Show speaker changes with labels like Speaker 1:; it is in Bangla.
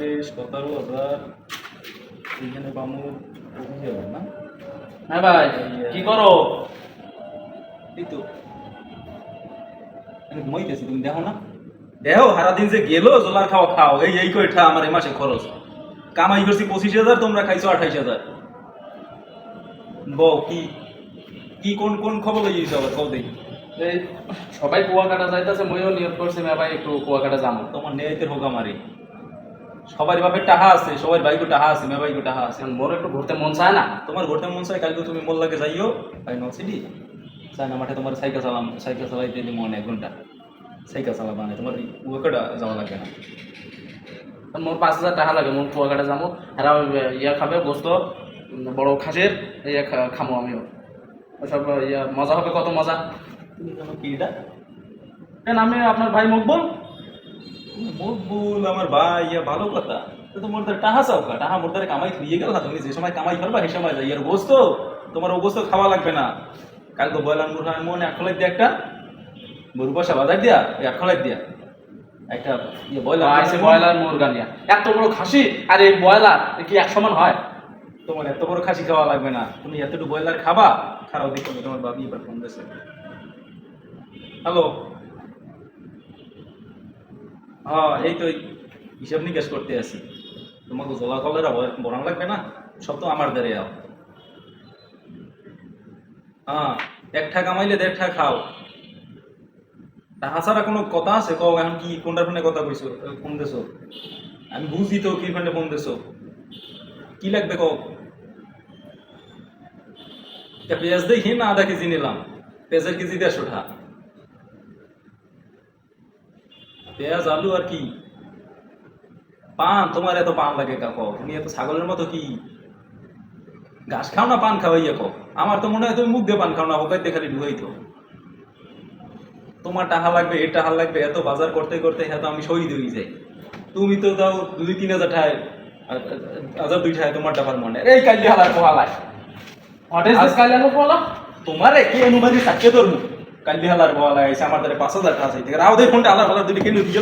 Speaker 1: বেশ সতেরো হাজার এইখানে পামু না?
Speaker 2: হ্যাঁ ভাই কি করো?
Speaker 1: এই তো। আমি ঘুমাইতেছি তুমি দেখো না? দেখো সারাদিন যে গেলো জোলার খাওয়া খাও। এই এই কয়টা আমার এই মাসে খরচ। কামাই করছি পঁচিশ হাজার তোমরা খাইছো আঠাইশ হাজার। বউ কি কি কোন কোন খবর লইয়েছো আবার? কও দেখি।
Speaker 2: এই সবাই কুয়াকাটা যাইতেছে মইও নিয়োগ করছি মে ভাই একটু কুয়াকাটা যাব
Speaker 1: তোমার নেয়াইতে হোক আমারই সবার বাপের টাহা আছে সবার বাইকও টাহা আছে মে বাইকও টাহা আছে।
Speaker 2: মোর একটু ঘুরতে মন চায় না।
Speaker 1: তোমার ঘুরতে মন চায় কালকে তুমি মোল্লাকে যাইও। ভাই নলসিটি চাই না মাঠে তোমার সাইকেল চালাম সাইকেল চালাইতে দিই মনে এক ঘণ্টা। সাইকেল চালাবা না তোমার ওয়াকেটা যাওয়া লাগবে না।
Speaker 2: মোর পাঁচ হাজার টাকা লাগে মোর কুয়াকাটা যাব এরা ইয়া খাবে গোস্ত বড় খাসের ইয়া খামো আমিও। সব ইয়া মজা হবে কত মজা?
Speaker 1: তুমি জানো কি এটা?
Speaker 2: কেন আমি আপনার ভাই মকবুল?
Speaker 1: মকবুল আমার ভাই ইয়া ভালো কথা। তো দ্বারা টাহা চাও টাহা মোর দ্বারা কামাই দিয়ে গেল না তুমি? যে সময় কামাই ফেলবা সেই সময় যাই। আর গোস্ত? তোমার গোস্ত খাওয়া লাগবে না। কালকে বয়লার মুরগা মনে এক খলাই দিয়ে একটা। গরু পয়সা বাজার দিয়া এক খলাই দিয়া। একটা ইয়ে বয়লার
Speaker 2: আইসে ব্রয়লার মুরগা নিয়া। এত বড় খাসি? আর এই ব্রয়লার এ কি এক সমান হয়?
Speaker 1: তোমার এত বড় খাসি খাওয়া লাগবে না। তুমি এতটুকু ব্রয়লার খাবা? খারাপ দেখো তোমার বাবি এবার ফোন দিয়েছে হ্যালো। হ্যাঁ এই তো হিসাব নিকাশ করতে আসি তোমাকে জলা কলেরা বরান লাগবে না? সব তো আমার দ্বারে আও। হ্যাঁ একটা কামাইলে দেড়টা খাও। তাহা ছাড়া কোনো কথা আছে? কও এখন কি কোনটা ফোনে কথা কইছো, ফোন দেছো? আমি বুঝি তো কি ফোনে ফোন দেছো। কি লাগবে কও? পেঁয়াজ দেখি না আধা কেজি নিলাম। পেঁয়াজের কেজি দেড়শো টাকা পেঁয়াজ আলু আর কি? পান তোমার এত পান লাগে কাকো তুমি এত ছাগলের মতো কি? ঘাস খাও না পান খাওয়াই কো আমার তো মনে হয় তুমি মুখ দিয়ে পান খাও না ওকাইতে খালি ঢুকাই তো তোমার টাকা লাগবে এ টাকা লাগবে এত বাজার করতে করতে হ্যাঁ তো আমি শহীদ হয়ে যাই। তুমি তো দাও দুই তিন হাজার টাকায় আর- হাজার দুই টাকায় তোমার টাকার মনে। এই কালি হালার
Speaker 2: বলো
Speaker 1: তোমারে কি অনুমানি থাকতে তোর কালি হালার পোহালায় এসে আমার দ্বারা পাঁচ হাজার টাকা চাইতে আলাদা হালার দুটি কিনে দিয়ে